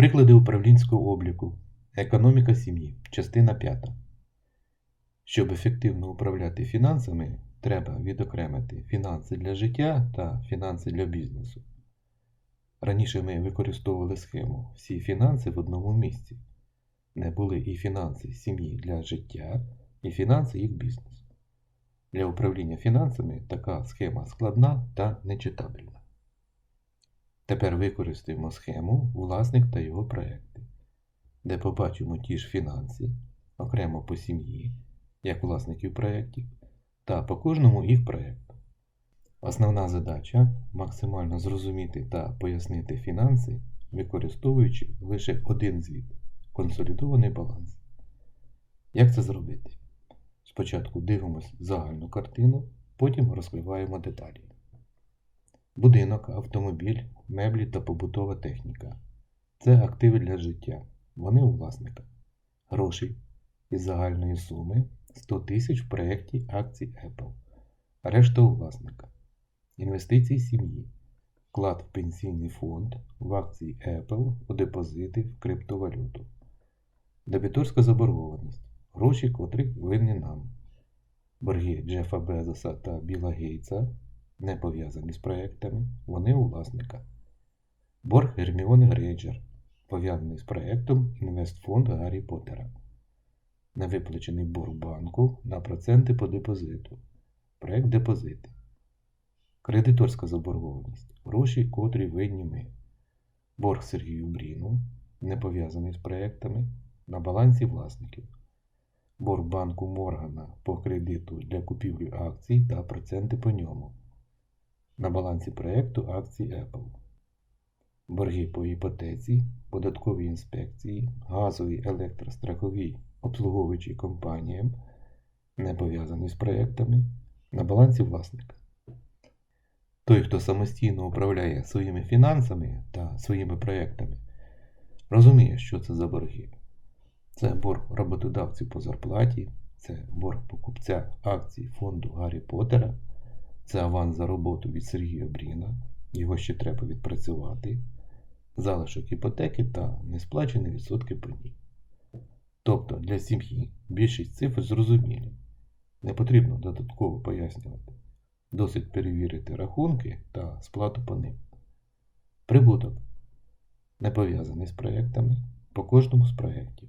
Приклади управлінського обліку. Економіка сім'ї. Частина 5. Щоб ефективно управляти фінансами, треба відокремити фінанси для життя та фінанси для бізнесу. Раніше ми використовували схему всі фінанси в одному місці. Не були і фінанси сім'ї для життя, і фінанси їх бізнесу. Для управління фінансами така схема складна та нечитабельна. Тепер використаємо схему власник та його проекти, де побачимо ті ж фінанси окремо по сім'ї, як власників проєктів, та по кожному їх проєкту. Основна задача максимально зрозуміти та пояснити фінанси, використовуючи лише один звіт консолідований баланс. Як це зробити? Спочатку дивимося загальну картину, потім розкриваємо деталі. Будинок, автомобіль, меблі та побутова техніка. Це активи для життя. Вони у власника. Гроші із загальної суми 100 тисяч в проєкті акцій Apple. Решта у власника. Інвестиції сім'ї. Вклад в пенсійний фонд, в акції Apple, у депозити, в криптовалюту. Дебіторська заборгованість. Гроші, котрі винні нам. Борги Джефа Безоса та Біла Гейтса не пов'язані з проектами, вони у власника. Борг Герміони Грейджер, пов'язаний з проектом Інвестфонд Гаррі Поттера. Невиплачений борг банку на проценти по депозиту. Проект депозити. Кредиторська заборгованість. Гроші, котрі винні ми. Борг Сергію Бріну, не пов'язаний з проектами, на балансі власників. Борг банку Моргана по кредиту для купівлі акцій та проценти по ньому. На балансі проєкту акцій Apple. Борги по іпотеці, податковій інспекції, газовій електростраховій обслуговуючій компаніям, не пов'язані з проєктами, на балансі власника. Той, хто самостійно управляє своїми фінансами та своїми проєктами, розуміє, що це за борги. Це борг роботодавців по зарплаті, це борг покупця акцій фонду Гаррі Поттера, це аванс за роботу від Сергія Бріна, його ще треба відпрацювати, залишок іпотеки та несплачені відсотки по ній. Тобто для сім'ї більшість цифр зрозумілі, не потрібно додатково пояснювати. Досить перевірити рахунки та сплату по ним. Прибуток не пов'язаний з проєктами по кожному з проєктів.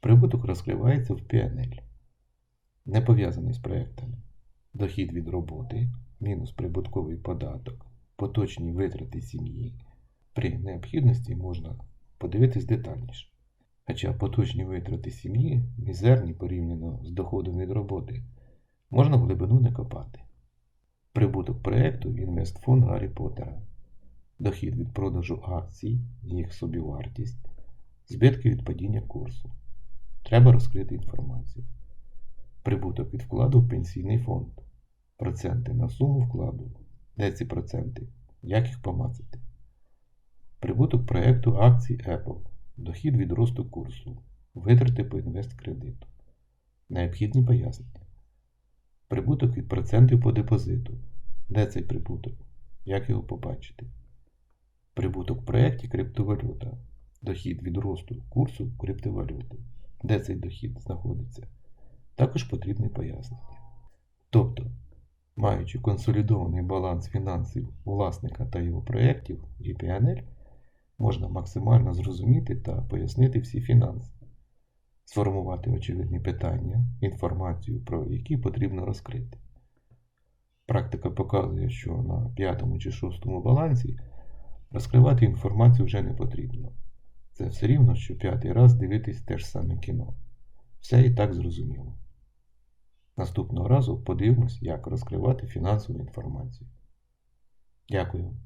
Прибуток розкривається в PNL, не пов'язаний з проєктами. Дохід від роботи, мінус прибутковий податок, поточні витрати сім'ї. При необхідності можна подивитись детальніше. Хоча поточні витрати сім'ї мізерні порівняно з доходом від роботи, можна в глибину не копати. Прибуток проєкту Інвестфонд Гаррі Поттера, дохід від продажу акцій, їх собівартість, збитки від падіння курсу. Треба розкрити інформацію. Прибуток від вкладу в пенсійний фонд. Проценти на суму вкладу. Де ці проценти? Як їх помацати? Прибуток проєкту акцій Apple. Дохід від росту курсу. Витрати по інвесткредиту. Необхідні пояснення. Прибуток від процентів по депозиту. Де цей прибуток? Як його побачити? Прибуток в проєкті криптовалюта. Дохід від росту курсу криптовалюти. Де цей дохід знаходиться? Також потрібне пояснення. Тобто, маючи консолідований баланс фінансів власника та його проєктів і PNL, можна максимально зрозуміти та пояснити всі фінанси, сформувати очевидні питання, інформацію, про які потрібно розкрити. Практика показує, що на п'ятому чи шостому балансі розкривати інформацію вже не потрібно. Це все рівно, що п'ятий раз дивитись те ж саме кіно. Все і так зрозуміло. Наступного разу подивимось, як розкривати фінансову інформацію. Дякую.